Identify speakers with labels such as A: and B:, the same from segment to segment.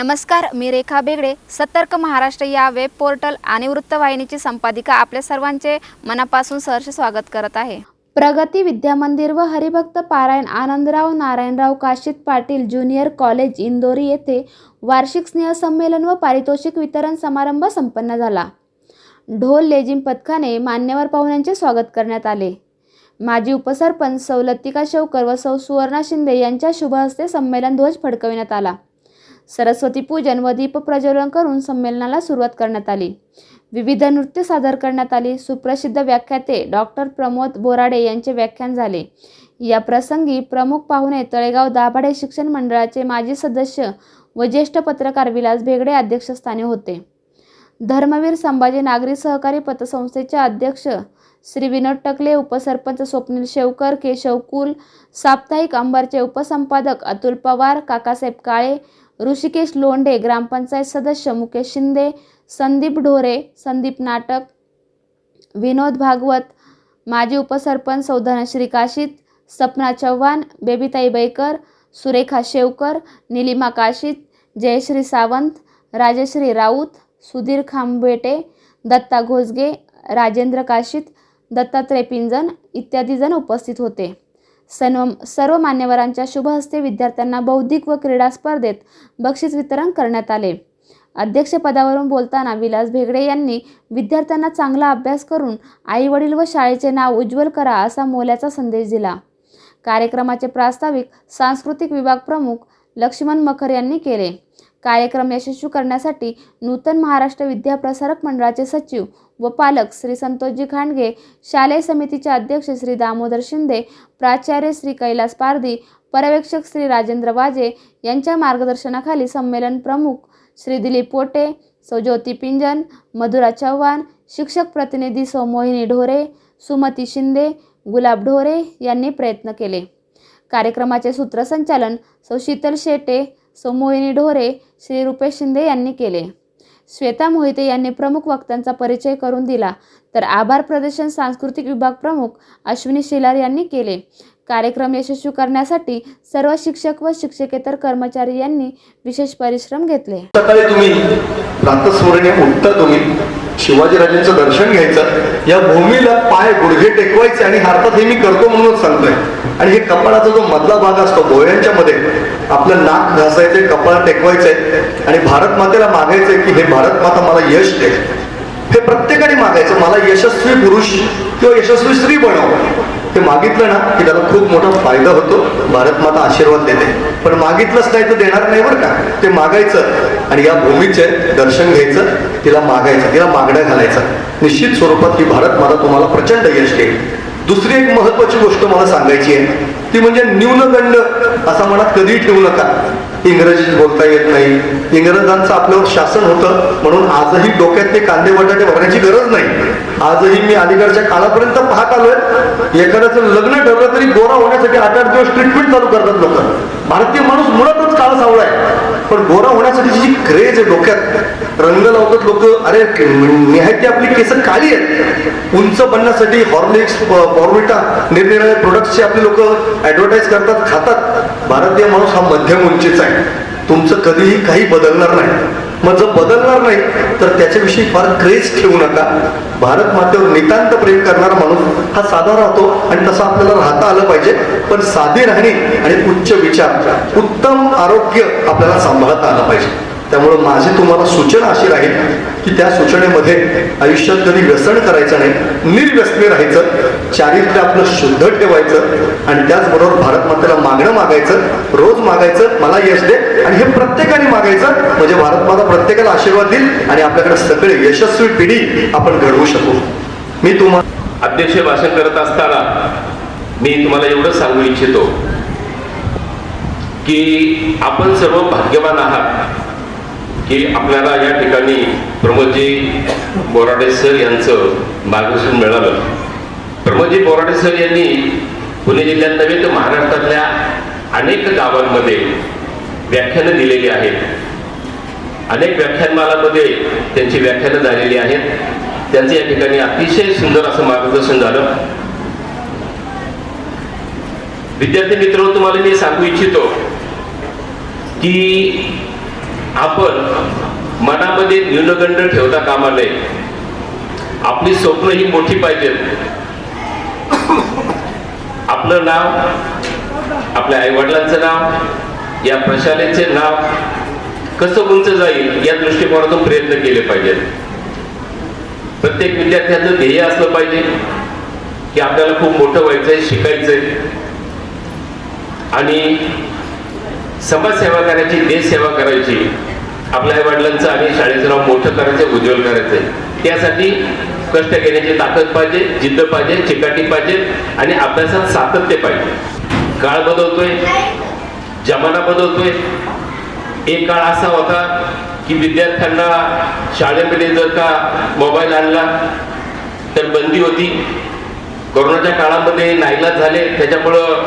A: नमस्कार मी रेखा बेगडे. सतर्क महाराष्ट्र या वेब पोर्टल आणि वृत्तवाहिनीची संपादिका आपल्या सर्वांचे मनापासून सहर्ष स्वागत करत आहे. प्रगती विद्यामंदिर व हरिभक्त पारायण आनंदराव नारायणराव काशीत पाटील ज्युनियर कॉलेज इंदोरी येथे वार्षिक स्नेहसंमेलन व पारितोषिक वितरण समारंभ संपन्न झाला. ढोल लेझिम पथकाने मान्यवर पाहुण्यांचे स्वागत करण्यात आले. माजी उपसरपंच सौलतिका शेवकर व सौ सुवर्णा शिंदे यांच्या शुभ हस्ते संमेलन ध्वज फडकविण्यात आला. सरस्वती पूजन व दीप प्रज्वलन करून संमेलनाला सुरुवात करण्यात आली. विविध नृत्य सादर करण्यात आली. सुप्रसिद्ध व्याख्याते डॉक्टर प्रमोद बोराडे यांचे व्याख्यान झाले. या प्रसंगी प्रमुख पाहुणे तळेगाव दाभाडे शिक्षण मंडळाचे माजी सदस्य व ज्येष्ठ पत्रकार विलास भेगडे अध्यक्षस्थानी होते. धर्मवीर संभाजी नागरी सहकारी पतसंस्थेचे अध्यक्ष श्री विनोद टकले उपसरपंच स्वप्नील शेवकर केशव कुल साप्ताहिक अंबरचे उपसंपादक अतुल पवार काकासाहेब काळे ऋषिकेश लोंढे ग्रामपंचायत सदस्य मुकेश शिंदे संदीप ढोरे संदीप नाटक विनोद भागवत माजी उपसरपंच सौधनश्री काशीत सपना चव्हाण बेबीताई बैकर सुरेखा शेवकर निलिमा काशीत जयश्री सावंत राजश्री राऊत सुधीर खांबेटे दत्ता घोसगे राजेंद्र काशीत दत्तात्रय पिंजन इत्यादी जण उपस्थित होते. सर्व सर्व मान्यवरांच्या शुभहस्ते विद्यार्थ्यांना बौद्धिक व क्रीडा स्पर्धेत बक्षीस वितरण करण्यात आले. अध्यक्षपदावरून बोलताना विलास भेगडे यांनी विद्यार्थ्यांना चांगला अभ्यास करून आईवडील व शाळेचे नाव उज्ज्वल करा असा मोलाचा संदेश दिला. कार्यक्रमाचे प्रास्ताविक सांस्कृतिक विभाग प्रमुख लक्ष्मण मखर यांनी केले. कार्यक्रम यशस्वी करण्यासाठी नूतन महाराष्ट्र विद्याप्रसारक मंडळाचे सचिव व पालक श्री संतोषजी खांडगे शालेय समितीचे अध्यक्ष श्री दामोदर शिंदे प्राचार्य श्री कैलास पारधी पर्यवेक्षक श्री राजेंद्र वाजे यांच्या मार्गदर्शनाखाली संमेलन प्रमुख श्री दिलीप पोटे सौ ज्योती पिंजन मधुरा चव्हाण शिक्षक प्रतिनिधी सौ मोहिनी ढोरे सुमती शिंदे गुलाब ढोरे यांनी प्रयत्न केले. कार्यक्रमाचे सूत्रसंचालन सौ शीतल शेटे मोहिनी ढोरे श्री रुपेश शिंदे यांनी केले. श्वेता मोहिते यांनी प्रमुख वक्त्यांचा परिचय करून दिला. तर आभार प्रदर्शन सांस्कृतिक विभाग प्रमुख अश्विनी शेलार यांनी केले. कार्यक्रम यशस्वी करण्यासाठी सर्व शिक्षक व शिक्षकेतर कर्मचारी यांनी विशेष परिश्रम घेतले.
B: सकाळी तुम्ही प्रातस्मरणे उठता तुम्ही. शिवाजीराजांचं दर्शन घ्यायचं. या भूमीला पाय गुडघे टेकवायचे आणि हातात हे मी करतो म्हणूनच सांगतोय. आणि हे कपाळाचा जो मधला भाग असतो भोयांच्या मध्ये आपलं नाक घासायचंय कपाळ टेकवायचंय आणि भारत मातेला मागायचंय की हे भारत माता मला यश दे. हे प्रत्येकाने मागायचं मला यशस्वी पुरुष किंवा यशस्वी स्त्री बनव. ते मागितलं ना की त्याला खूप मोठा फायदा होतो भारत माता आशीर्वाद देते. पण मागितलंच नाही तर देणार नाही बरं का. ते मागायचं आणि या भूमीचे दर्शन घ्यायचं तिला मागायचं तिला मागण्या घालायचं. निश्चित स्वरूपात ही भारत माता तुम्हाला प्रचंड यश देईल. दुसरी एक महत्वाची गोष्ट मला सांगायची आहे. ती म्हणजे न्यूनगंड असा मनात कधीही ठेवू नका. इंग्रजीत बोलता येत नाही. इंग्रजांचं आपल्यावर शासन होतं म्हणून आजही डोक्यात ते कांदे बटाटे भरण्याची गरज नाही. आजही मी अलीकडच्या काळापर्यंत पाहत आलोय. एखाद्याचं लग्न ठरलं तरी गोरा होण्यासाठी आठ आठ दिवस ट्रीटमेंट चालू करतात लोक. भारतीय माणूस मुळातच काळ सावळा आहे. पण गोरा होण्यासाठी जी क्रेज आहे डोक्यात रंग लावतात लोक अरे निहायती आपली केस काळी आहेत. उंच बनण्यासाठी हॉर्लिक्स बॉर्विटा निरनिराळे प्रोडक्टचे आपले लोक ऍडव्हर्टाईज करतात खातात. भारतीय माणूस हा मध्यम उंचीचा आहे. तुमचं कधीही काही बदलणार नाही. मग जर बदलणार नाही तर त्याच्याविषयी फार क्रेज ठेवू नका. भारत मातेवर नितांत प्रेम करणारा माणूस हा साधा राहतो आणि तसा आपल्याला राहता आलं पाहिजे. पण साधी राहणी आणि उच्च विचार उत्तम आरोग्य आपल्याला सांभाळता आलं पाहिजे. त्यामुळे माझी तुम्हाला सूचना अशी राहील की त्या सूचनेमध्ये आयुष्यात कधी व्यसन करायचं नाही निर्व्यसने राहायचं चारित्र्य आपलं शुद्ध ठेवायचं आणि त्याचबरोबर भारत मातेला मागणं मागायचं रोज मागायचं मला यश दे आणि हे प्रत्येकाने मागायचं म्हणजे भारत माता प्रत्येकाला आशीर्वाद देईल आणि आपल्याकडे सगळे यशस्वी पिढी आपण घडवू शकू. मी तुम्हाला
C: अध्यक्ष भाषण करत असताना मी तुम्हाला एवढं सांगू इच्छितो की आपण सर्व भाग्यवान आहात. की आपल्याला या ठिकाणी प्रमोदजी बोराडे सर यांचं मार्गदर्शन मिळालं. प्रमोदजी बोराडे सर यांनी पुणे जिल्ह्यात नव्हे तर महाराष्ट्रातल्या अनेक गावांमध्ये व्याख्यानं दिलेली आहेत. अनेक व्याख्यानमालामध्ये त्यांची व्याख्यानं झालेली आहेत. त्यांचं या ठिकाणी अतिशय सुंदर असं मार्गदर्शन झालं. विद्यार्थी मित्र तुम्हाला मी सांगू इच्छितो की आपण मनामध्ये न्यूनगंड ठेवता कामा नये. आपली स्वप्न ही मोठी पाहिजेत. आपलं नाव आपल्या आईवडिलांचं नाव या प्रशालेचे नाव कसं उंच जाईल या दृष्टिकोनातून प्रयत्न केले पाहिजेत. प्रत्येक विद्यार्थ्याचं ध्येय असलं पाहिजे की आपल्याला खूप मोठं व्हायचंय शिकायचंय. आणि समाजसेवा करायची देशसेवा करायची आपल्या आई वडिलांचं आणि शाळेचं नाव मोठं करायचं उज्ज्वल करायचंय त्यासाठी कष्ट घेण्याची ताकद पाहिजे जिद्द पाहिजे चिकाटी पाहिजे आणि अभ्यासात सातत्य पाहिजे. काळ बदलतोय जमाना बदलतोय. एक काळ असा होता की विद्यार्थ्यांना शाळेमध्ये जर का मोबाईल आणला तर बंदी होती. कोरोनाच्या काळामध्ये नाईलाज झाले त्याच्यामुळं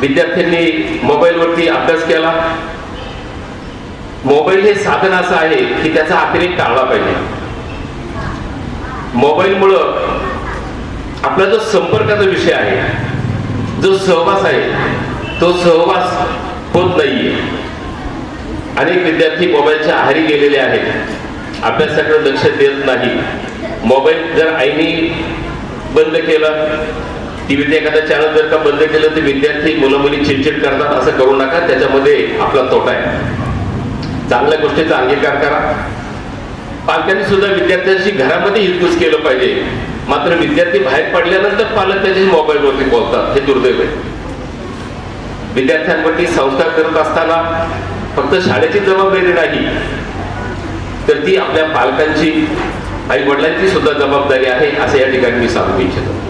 C: विद्यार्थ्यांनी मोबाईलवरती अभ्यास केला. मोबाईल हे साधन असं आहे की त्याचा अतिरेक टाळला पाहिजे. मोबाईलमुळं आपला जो संपर्काचा विषय आहे जो सहवास आहे तो सहवास होत नाहीये. अनेक विद्यार्थी मोबाईलच्या आहारी गेलेले आहेत. अभ्यासाकडे लक्ष देत नाही मोबाईल जर आईने बंद केला टीव्हीत एखादा चॅनल जर का बंद केलं तर विद्यार्थी मुलं मुली चिडचिड करतात असं करू नका. त्याच्यामध्ये आपला तोटा आहे. चांगल्या गोष्टीचा अंगीकार करा. पालकांनी सुद्धा विद्यार्थ्यांशी घरामध्ये हितगुज केलं पाहिजे. मात्र विद्यार्थी बाहेर पडल्यानंतर पालक त्याच्याशी मोबाईलवरती बोलतात. हे दुर्दैव आहे. विद्यार्थ्यांवरती संस्कार करत असताना फक्त शाळेची जबाबदारी नाही तर ती आपल्या पालकांची आई वडिलांची सुद्धा जबाबदारी आहे असं या ठिकाणी मी सांगू इच्छितो.